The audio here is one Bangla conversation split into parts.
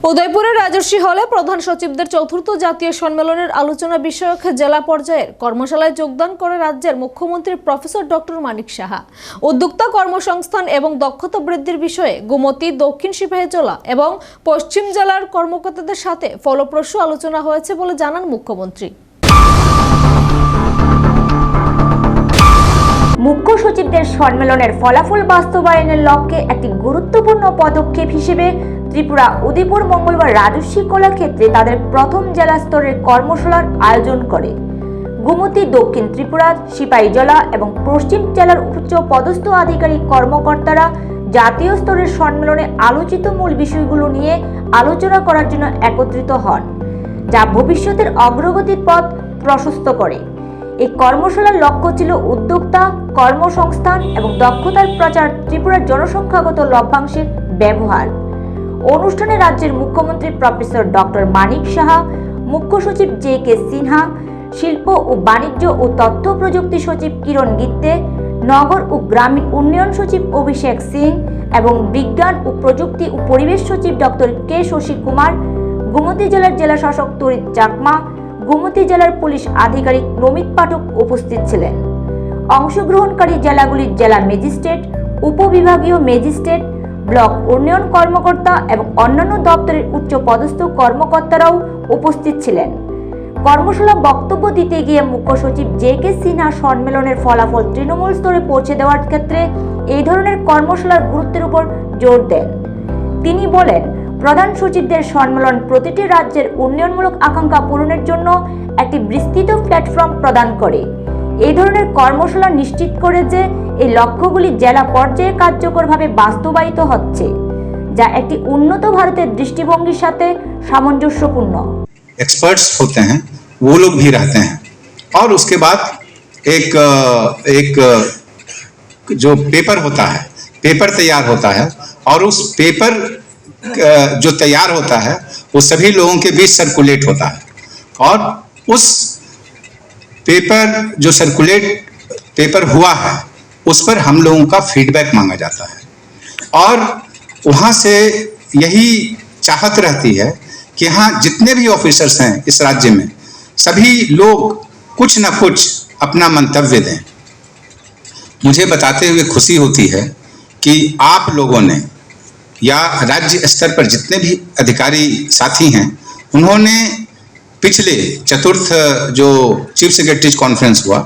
উদয়পুরের রাজর্ষি হলে প্রধান সচিবদের চতুর্থ জাতীয় সম্মেলনের আলোচনা বিষয়ক জেলা পর্যায়ের কর্মশালায় যোগদান করে রাজ্যের মুখ্যমন্ত্রী প্রফেসর ডক্টর মানিক সাহা। উদ্যোক্তা কর্মসংস্থান এবং দক্ষতা বৃদ্ধির বিষয়ে গুমতি, দক্ষিণ সিপাহীজলা এবং পশ্চিম জেলার কর্মকর্তাদের সাথে ফলপ্রসূ আলোচনা হয়েছে বলে জানান মুখ্যমন্ত্রী। মুখ্য সচিবদের সম্মেলনের ফলাফল বাস্তবায়নের লক্ষ্যে একটি গুরুত্বপূর্ণ পদক্ষেপ হিসেবে ত্রিপুরা উদয়পুর মঙ্গলবার রাজস্বী কলাক্ষেত্রে তাদের প্রথম জেলা স্তরের কর্মশালার আয়োজন করে। গুমতি, দক্ষিণ ত্রিপুরা, সিপাহীজলা এবং পশ্চিম জেলার উচ্চ পদস্থ আধিকারিক কর্মকর্তারা জাতীয় স্তরের সম্মেলনে আলোচিত মূল বিষয়গুলো নিয়ে আলোচনা করার জন্য একত্রিত হন, যা ভবিষ্যতের অগ্রগতির পথ প্রশস্ত করে। এই কর্মশালার লক্ষ্য ছিল উদ্যোক্তা, কর্মসংস্থান এবং দক্ষতার প্রচার ত্রিপুরার জনসংখ্যাগত লভ্যাংশের ব্যবহার। অনুষ্ঠানে রাজ্যের মুখ্যমন্ত্রী প্রফেসর ডক্টর মানিক সাহা, মুখ্য সচিব জে কে সিনহা, শিল্প ও বাণিজ্য ও তথ্য প্রযুক্তি সচিব কিরণ গিত্তে, নগর ও গ্রামীণ উন্নয়ন সচিব অভিষেক সিং এবং বিজ্ঞান ও প্রযুক্তি ও পরিবেশ সচিব ডক্টর কে শশী কুমার, গুমতি জেলার জেলা শাসক তরিত চাকমা, গুমতি জেলার পুলিশ আধিকারিক নমিত পাঠক উপস্থিত ছিলেন। অংশগ্রহণকারী জেলাগুলির জেলা ম্যাজিস্ট্রেট, উপবিভাগীয় ম্যাজিস্ট্রেট ব্লক উন্নয়ন কর্মকর্তা এবং অন্যান্য দপ্তরের উচ্চ পদস্থ কর্মকর্তারাও উপস্থিত ছিলেন। কর্মশালা বক্তব্য দিতে গিয়ে মুখ্য সচিব জে কে সিনহা সম্মেলনের ফলাফল তৃণমূল স্তরে পৌঁছে দেওয়ার ক্ষেত্রে এই ধরনের কর্মশালার গুরুত্বের উপর জোর দেন। তিনি বলেন, প্রধান সচিবদের সম্মেলন প্রতিটি রাজ্যের উন্নয়নমূলক আকাঙ্ক্ষা পূরণের জন্য একটি বিস্তৃত প্ল্যাটফর্ম প্রদান করে। এই ধরনের কর্মশালা নিশ্চিত করে যে এই লক্ষ্যগুলি জেলা পর্যায়ে কার্যকরভাবে বাস্তবায়িত হচ্ছে যা একটি উন্নত ভারতের দৃষ্টিভঙ্গির সাথে সামঞ্জস্যপূর্ণ एक्सपर्ट्स होते हैं वो लोग भी रहते हैं और उसके बाद एक अ, एक अ, जो पेपर होता है पेपर तैयार होता है और उस पेपर अ, जो तैयार होता है वो सभी लोगों के बीच सर्कुलेट होता है और उस पेपर जो सर्कुलेट पेपर हुआ है, उस पर हम लोगों का फीडबैक मांगा जाता है। और वहाँ से यही चाहत रहती है कि हाँ जितने भी ऑफिसर्स हैं इस राज्य में, सभी लोग कुछ ना कुछ अपना मंतव्य दें। मुझे बताते हुए खुशी होती है कि आप लोगों ने या राज्य स्तर पर जितने भी अधिकारी साथी हैं, उन्होंने पिछले चतुर्थ, जो चीफ सेक्रेटरीज कॉन्फ्रेंस हुआ,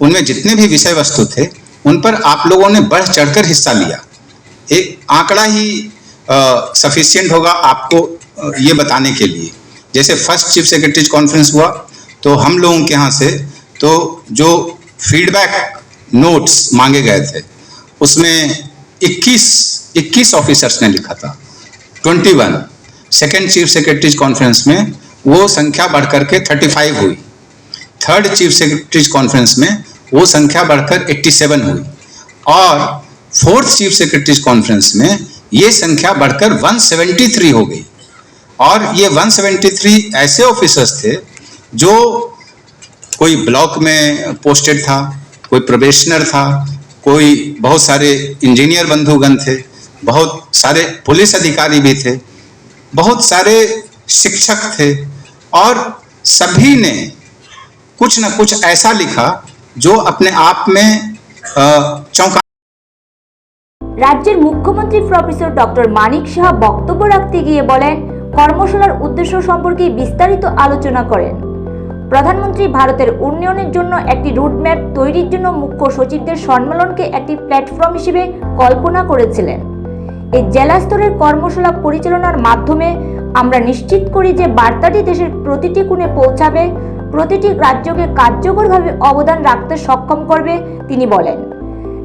उनमें जितने भी विषय वस्तु थे, उन पर आप लोगों ने बढ़ चढ़कर हिस्सा लिया। एक आंकड़ा ही सफिशियंट होगा आपको ये बताने के लिए। जैसे फ़र्स्ट चीफ सेक्रेटरीज कॉन्फ्रेंस हुआ तो हम लोगों के यहाँ से तो जो फीडबैक नोट्स मांगे गए थे, उसमें 21 21 ऑफिसर्स ने लिखा था। 21 सेकेंड चीफ सेक्रेटरीज कॉन्फ्रेंस में वो संख्या बढ़कर के 35 हुई। थर्ड चीफ सेक्रेटरीज कॉन्फ्रेंस में वो संख्या बढ़कर 87 हुई। और फोर्थ चीफ सेक्रेटरीज कॉन्फ्रेंस में ये संख्या बढ़कर 173 हो गई। और ये 173 ऐसे ऑफिसर्स थे जो कोई ब्लॉक में पोस्टेड था, कोई प्रोबेशनर था, कोई बहुत सारे इंजीनियर बंधुगण थे, बहुत सारे पुलिस अधिकारी भी थे, बहुत सारे शिक्षक थे और सभी ने कुछ न कुछ ऐसा लिखा जो अपने आप में अ, चौंका রাজ্যের মুখ্যমন্ত্রী প্রফেসর ডক্টর মানিক সাহা বক্তব্য রাখতে গিয়ে বলেন কর্মশালার উদ্দেশ্য সম্পর্কে বিস্তারিত আলোচনা করেন প্রধানমন্ত্রী ভারতের উন্নয়নের জন্য একটি রুটম্যাপ তৈরির জন্য মুখ্য সচিবদের সম্মেলনকে একটি প্ল্যাটফর্ম হিসেবে কল্পনা করেছিলেন এই জেলা স্তরের কর্মশালা পরিচালনার মাধ্যমে আমরা নিশ্চিত করি যে বার্তাটি দেশের প্রতিটি কোণে পৌঁছাবে, প্রতিটি রাজ্যকে কার্যকরভাবে অবদান রাখতে সক্ষম করবে, তিনি বলেন।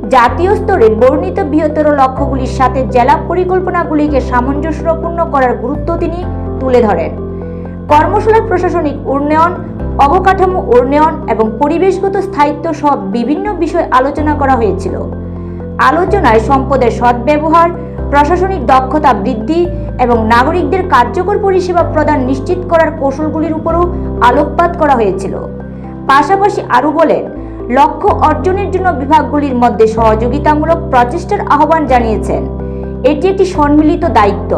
জাতীয় স্তরে বর্ণিত বৃহত্তর লক্ষ্যগুলির সাথে জেলা পরিকল্পনাগুলিকে সামঞ্জস্যপূর্ণ করার গুরুত্ব তিনি তুলে ধরেন। কর্মশালার প্রশাসনিক উন্নয়ন, অবকাঠামো উন্নয়ন এবং পরিবেশগত স্থায়িত্ব সব বিভিন্ন বিষয় আলোচনা করা হয়েছিল। আলোচনায় সম্পদের সদ্ব্যবহার, প্রশাসনিক দক্ষতা বৃদ্ধি এবং নাগরিকদের কার্যকর পরিষেবা প্রদান নিশ্চিত করার কৌশলগুলির উপরও আলোকপাত করা হয়েছিল। পাশাপাশি আরও বলেন, লক্ষ্য অর্জনের জন্য বিভাগগুলির মধ্যে সহযোগিতামূলক প্রচেষ্টার আহ্বান জানিয়েছেন। এটি একটি সম্মিলিত দায়িত্ব।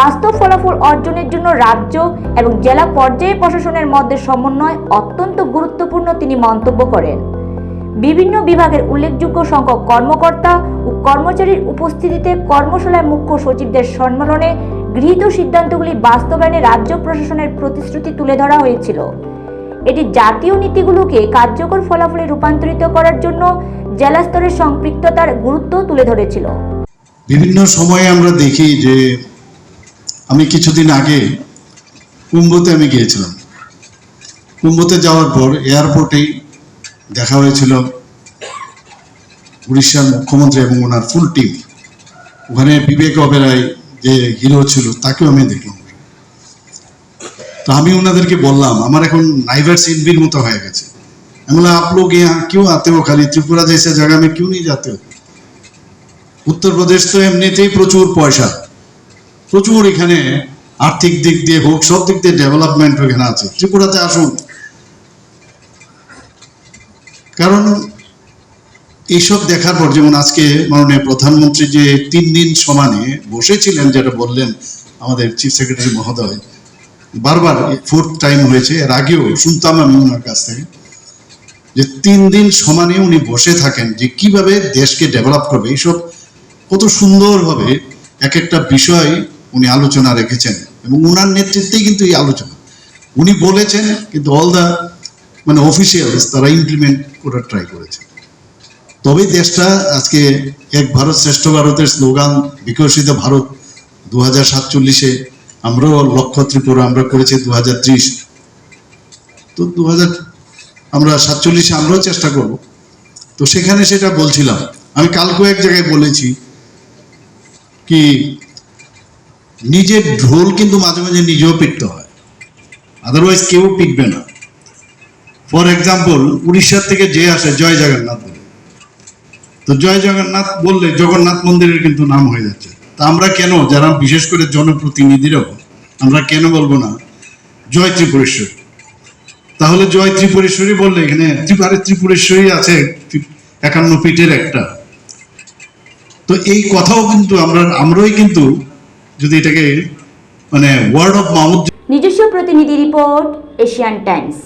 বাস্তব ফলাফল অর্জনের জন্য রাজ্য এবং জেলা পর্যায়ে প্রশাসনের মধ্যে সমন্বয় অত্যন্ত গুরুত্বপূর্ণ তিনি মন্তব্য করেন। বিভিন্ন বিভাগের উল্লেখযোগ্য সংখ্যক কর্মকর্তা ও কর্মচারীর উপস্থিতিতে কর্মশালায় মুখ্য সচিবদের সম্মেলনে গৃহীত সিদ্ধান্তগুলি বাস্তবায়নে রাজ্য প্রশাসনের প্রতিশ্রুতি তুলে ধরা হয়েছিল। এটি জাতীয় নীতিগুলোকে কার্যকর ফলাফলে রূপান্তরিত করার জন্য জেলা স্তরের সম্পৃক্ততার গুরুত্ব তুলে ধরেছিল। বিভিন্ন সময়ে আমরা দেখি যে আমি কিছুদিন আগে কুম্ভতে আমি গিয়েছিলাম। কুম্ভতে যাওয়ার পর এয়ারপোর্টেই দেখা হয়েছিল উড়িষ্যার মুখ্যমন্ত্রী এবং ওনার ফুল টিম ওখানে বিবেক অবেরায় যে হিরো ছিল, তাকেও আমি দেখলাম। তো আমি ওনাদেরকে বললাম, আমার এখন নাইভার সিনবির মতো হয়ে গেছে। আমি বললাম আপ লোক ইয়া কেউ আতে হো খালি? ত্রিপুরা দেশে জায়গা আমি কেউ নিয়ে যাতে হো? উত্তরপ্রদেশ তো এমনিতেই প্রচুর পয়সা। প্রচুর এখানে আর্থিক দিক দিয়ে হোক, সব দিক দিয়ে ডেভেলপমেন্ট এখানে আছে। ত্রিপুরাতে আসুন। কারণ এইসব দেখার পর যেমন আজকে মাননীয় প্রধানমন্ত্রী যে তিন দিন সমানে বসেছিলেন, যেটা বললেন আমাদের চিফ সেক্রেটারি মহোদয়, বারবার ফোর্থ টাইম হয়েছে। এর আগেও শুনতাম আমি ওনার কাছ থেকে যে তিন দিন সমানে উনি বসে থাকেন যে কীভাবে দেশকে ডেভেলপ করবে। এইসব কত সুন্দরভাবে এক একটা বিষয় উনি আলোচনা রেখেছেন এবং উনার নেতৃত্বেই কিন্তু এই আলোচনা। উনি বলেছেন, কিন্তু অল দ্য মানে অফিসিয়ালস তারা ইমপ্লিমেন্ট করার ট্রাই করেছে। তবেই দেশটা আজকে এক ভারত শ্রেষ্ঠ ভারতের স্লোগান বিকশিত ভারত দু হাজার সাতচল্লিশে, আমরাও লক্ষ্য ত্রিপুরা, আমরা করেছি দু হাজার ত্রিশ। তো দু হাজার আমরা সাতচল্লিশে আমরাও চেষ্টা করব। তো সেখানে সেটা বলছিলাম। আমি কালকে এক জায়গায় বলেছি কি, নিজের ঢোল কিন্তু মাঝে মাঝে নিজেও পিটতে হয়। আদারওয়াইজ কেউ পিটবে না। ফর এক্সাম্পল উড়িষ্যার থেকে যে আসে জয় জগন্নাথ বলে। তো জয় জগন্নাথ বললে জগন্নাথ মন্দিরের কিন্তু নাম হয়ে যাচ্ছে। তা আমরা কেন, যারা বিশেষ করে জনপ্রতিনিধিরাও, আমরা কেন বলব না, জয় ত্রিপুরেশ্বরী? তাহলে জয় ত্রিপুরেশ্বরী বললে এখানে ত্রিপুরে ত্রিপুরেশ্বরী আছে, একান্ন পিঠের একটা। তো এই কথাও কিন্তু আমরা, আমরাই কিন্তু যদি এটাকে মানে ওয়ার্ড অফ মাউথ নিজস্ব প্রতিনিধি রিপোর্ট এশিয়ান টাইমস